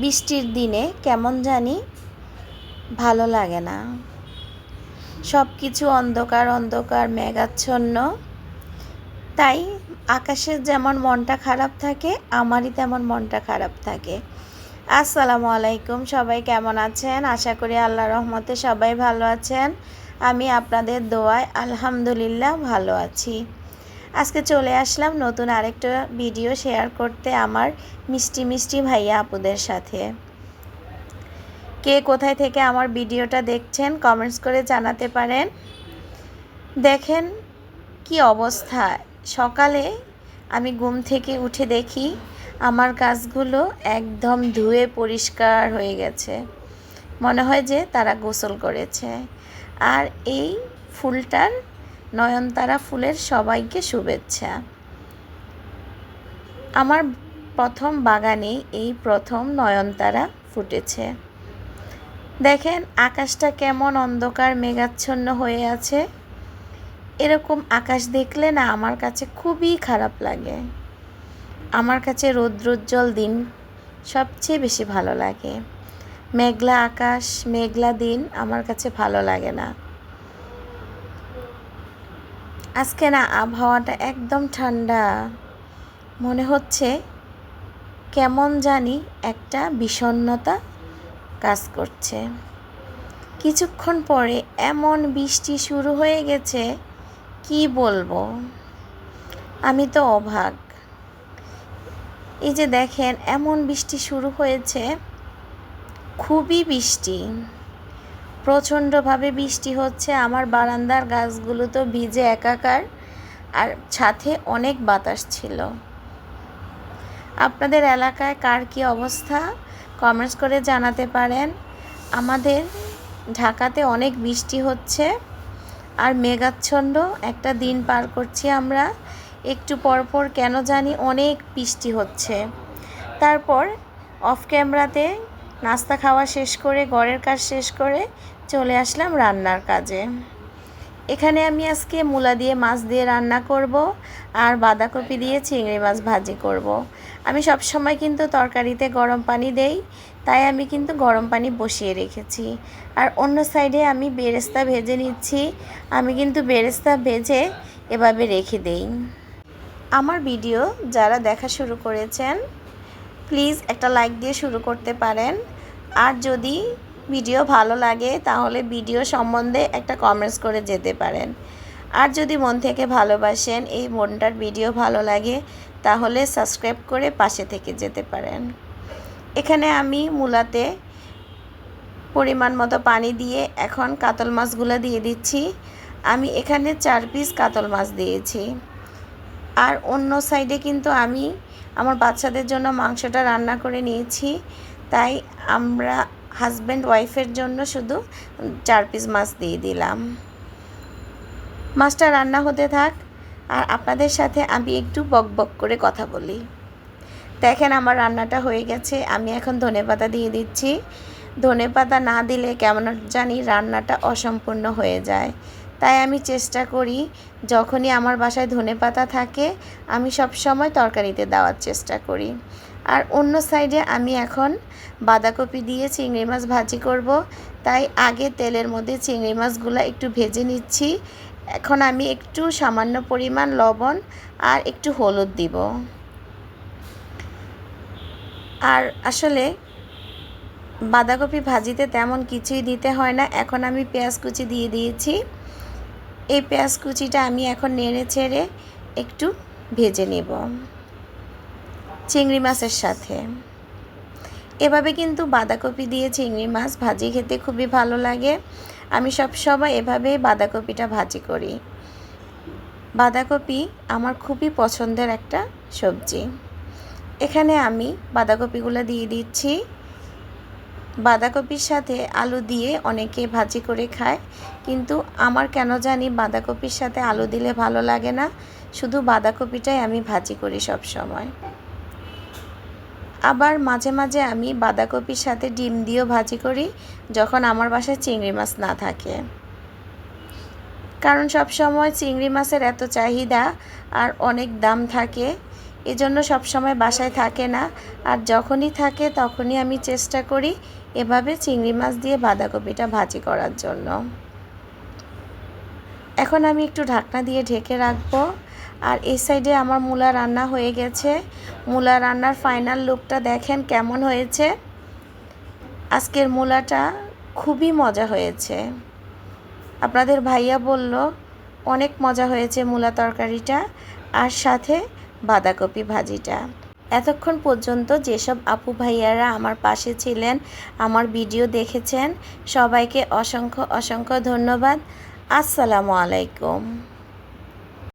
বৃষ্টির দিনে কেমন জানি ভালো লাগে না। সব কিছু অন্ধকার অন্ধকার, মেঘাচ্ছন্ন। তাই আকাশের যেমন মনটা খারাপ থাকে, আমারই তেমন মনটা খারাপ থাকে। আসসালামু আলাইকুম, সবাই কেমন আছেন? আশা করি আল্লাহ রহমতে সবাই ভালো আছেন। আমি আপনাদের দোয়ায় আলহামদুলিল্লাহ ভালো আছি। আজকে চলে আসলাম নতুন আরেকটা ভিডিও শেয়ার করতে আমার মিষ্টি মিষ্টি ভাইয়া আপুদের সাথে। কে কোথায় থেকে আমার ভিডিওটা দেখছেন কমেন্টস করে জানাতে পারেন। দেখেন কি অবস্থা। সকালে আমি ঘুম থেকে উঠে দেখি আমার গাছগুলো একদম ধুয়ে পরিষ্কার হয়ে গেছে। মনে হয় যে তারা গোসল করেছে। আর এই ফুলটার নয়নতারা ফুলের সবাইকে শুভেচ্ছা। আমার প্রথম বাগানে এই প্রথম নয়নতারা ফুটেছে। দেখেন, আকাশটা কেমন অন্ধকার, মেঘাচ্ছন্ন হয়ে আছে। এরকম আকাশ দেখলে না আমার কাছে খুবই খারাপ লাগে। আমার কাছে রৌদ্রোজ্জ্বল দিন সবচেয়ে বেশি ভালো লাগে। মেঘলা আকাশ, মেঘলা দিন আমার কাছে ভালো লাগে না। আজকে না আবহাওয়াটা একদম ঠান্ডা। মনে হচ্ছে কেমন জানি একটা বিষণ্নতা কাজ করছে। কিছুক্ষণ পরে এমন বৃষ্টি শুরু হয়ে গেছে, কি বলব? আমি তো অভাগ এই যে দেখেন, এমন বৃষ্টি শুরু হয়েছে, খুবই বৃষ্টি। প্রচণ্ডভাবে বৃষ্টি হচ্ছে। আমার বারান্দার গাছগুলো তো ভিজে একাকার, আর সাথে অনেক বাতাস ছিল। আপনাদের এলাকায় কার কী অবস্থা? কমেন্টস করে জানাতে পারেন। আমাদের ঢাকাতে অনেক বৃষ্টি হচ্ছে, আর মেঘাচ্ছন্ন একটা দিন পার করছি আমরা। একটু পরপর কেন জানি অনেক বৃষ্টি হচ্ছে। তারপর অফ ক্যামেরাতে নাস্তা খাওয়া শেষ করে, ঘরের কাজ শেষ করে চলে আসলাম রান্নার কাজে। এখানে আমি আজকে মূলা দিয়ে মাছ দিয়ে রান্না করব আর বাঁধাকপি দিয়ে চিংড়ি মাছ ভাজি করব। আমি সব সময় কিন্তু তরকারিতে গরম পানি দেই, তাই আমি কিন্তু গরম পানি বসিয়ে রেখেছি। আর অন্য সাইডে আমি বেরেস্তা ভেজে নিচ্ছি, আমি কিন্তু বেরেস্তা ভেজে এভাবে রেখে দেই। আমার ভিডিও যারা দেখা শুরু করেছেন, প্লিজ একটা লাইক দিয়ে শুরু করতে পারেন। আর যদি ভিডিও ভালো লাগে, তাহলে ভিডিও সম্বন্ধে একটা কমেন্টস করে যেতে পারেন। আর যদি মন থেকে ভালোবাসেন, এই মনটার ভিডিও ভালো লাগে, তাহলে সাবস্ক্রাইব করে পাশে থেকে যেতে পারেন। এখানে আমি মূলাতে পরিমাণ মতো পানি দিয়ে এখন কাতল মাছগুলো দিয়ে দিচ্ছি। আমি এখানে চার পিস কাতল মাছ দিয়েছি। আর অন্য সাইডে কিন্তু আমি আমার বাচ্চাদের জন্য মাংসটা রান্না করে নিয়েছি। তাই আমরা হাজব্যান্ড ওয়াইফের জন্য শুধু চার পিস মাছ দিয়ে দিলাম। মাছটা রান্না হতে থাক, আর আপনাদের সাথে আমি একটু বক বক করে কথা বলি। দেখেন আমার রান্নাটা হয়ে গেছে, আমি এখন ধনে পাতা দিয়ে দিচ্ছি। ধনে পাতা না দিলে কেমন জানি রান্নাটা অসম্পূর্ণ হয়ে যায়। তাই আমি চেষ্টা করি, যখনই আমার বাসায় ধনে পাতা থাকে, আমি সব সময় তরকারিতে দেওয়ার চেষ্টা করি। আর অন্য সাইডে আমি এখন বাঁধাকপি দিয়ে চিংড়ি মাছ ভাজি করব। তাই আগে তেলের মধ্যে চিংড়ি মাছগুলো একটু ভেজে নিচ্ছি। এখন আমি একটু সামান্য পরিমাণ লবণ আর একটু হলুদ দিব। আর আসলে বাঁধাকপি ভাজিতে তেমন কিছুই দিতে হয় না। এখন আমি পেঁয়াজ কুচি দিয়ে দিয়েছি। এই পেঁয়াজ কুচিটা আমি এখন নেড়ে ছেড়ে একটু ভেজে নেব। চিংড়ি মাছের সাথে। এভাবে কিন্তু বাঁধাকপি দিয়ে চিংড়ি মাছ ভাজি খেতে খুবই ভালো লাগে। আমি সব সময় এভাবেই বাঁধাকপিটা ভাজি করি। বাঁধাকপি আমার খুবই পছন্দের একটা সবজি। এখানে আমি বাঁধাকপিগুলো দিয়ে দিচ্ছি। বাঁধাকপির সাথে আলু দিয়ে অনেকে ভাজি করে খায়, কিন্তু আমার কেন জানি বাঁধাকপির সাথে আলু দিলে ভালো লাগে না। শুধু বাঁধাকপিটাই আমি ভাজি করি সব সময়। আবার মাঝে মাঝে আমি বাঁধাকপির সাথে ডিম দিয়েও ভাজি করি, যখন আমার বাসায় চিংড়ি মাছ না থাকে। কারণ সব সময় চিংড়ি মাছের এত চাহিদা আর অনেক দাম থাকে, এজন্য সবসময় বাসায় থাকে না। আর যখনই থাকে তখনই আমি চেষ্টা করি এভাবে চিংড়ি মাছ দিয়ে বাঁধাকপিটা ভাজি করার জন্য। এখন আমি একটু ঢাকনা দিয়ে ঢেকে রাখব। আর এই সাইডে আমার মূলা রান্না হয়ে গেছে। মূলা রান্নার ফাইনাল লুকটা দেখেন কেমন হয়েছে। আজকের মূলাটা খুবই মজা হয়েছে। আপনাদের ভাইয়া বলল, অনেক মজা হয়েছে মূলা তরকারিটা আর সাথে বাঁধাকপি ভাজিটা। এতক্ষণ পর্যন্ত যেসব আপু ভাইয়ারা আমার পাশে ছিলেন, আমার ভিডিও দেখেছেন, সবাইকে অসংখ্য অসংখ্য ধন্যবাদ। আসসালামু আলাইকুম।